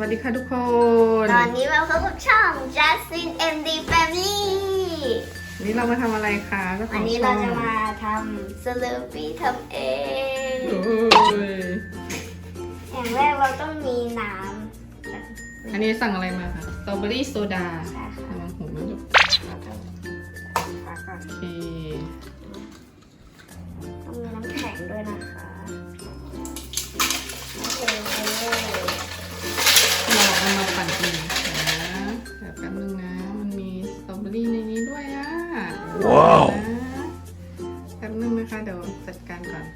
วัสดีค่ะทุกคน ตอนนี้มาพบกับช่อง Justin MD Family วันนี้เรามาทำอะไรคะเจ้าขวัอนงนี้ช่เราองจะมาทำสลูปี้ทำเอง โอ้ยอย่างแรกเราต้องมีน้ำอันนี้สั่งอะไรมาคะสตรอเบอรี่โซดาใช่ค่ะระวังหูนะลูกเราต้องฝาก่อนโอเคต้องมีน้ำแข็งด้วยนะคะ ว้าวแป๊บนึงนะคะเดี๋ยวจัดการก่อน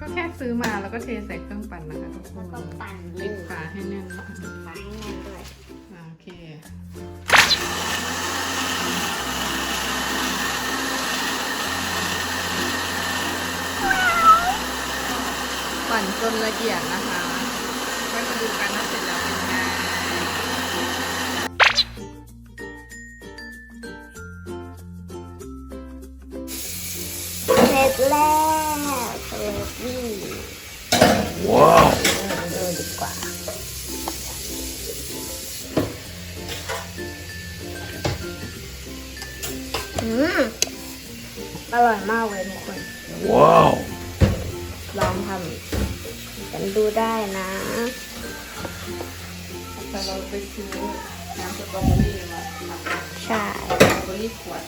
ก็แค่ซื้อมาแล้วก็เทใส่เครื่องปั่นนะคะทุกคนก็ปั่นเลปิยดฝาให้แน่นนะคะฝาให้แน่นด้วยอ่าโอเคปั่นจนละเอียดนะคะค่อยมาดูกันว่าเสร็จแล้วเป็นไง แล้วสลูปี้ว้าวดูดีกว่าอืมอร่อยมากเลยทุกคน ว้าว ลองทำกันดูได้นะแต่เราไปซื้อน้ำสตรอเบอรี่มาใช่สตรอเบอรี่ขวด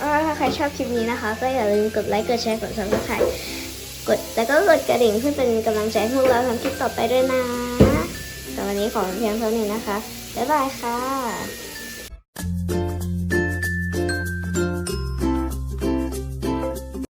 ถ้าใครชอบคลิปนี้นะคะ ก็อย่าลืมกดไลค์ กดแชร์ กดซับสไครต์กดแล้วก็กดกระดิ่งเพื่อเป็นกำลังใจให้พวกเราทำคลิปต่อไปด้วยนะแต่วันนี้ขอเพียงเท่านี้นะคะ บ๊ายบายค่ะ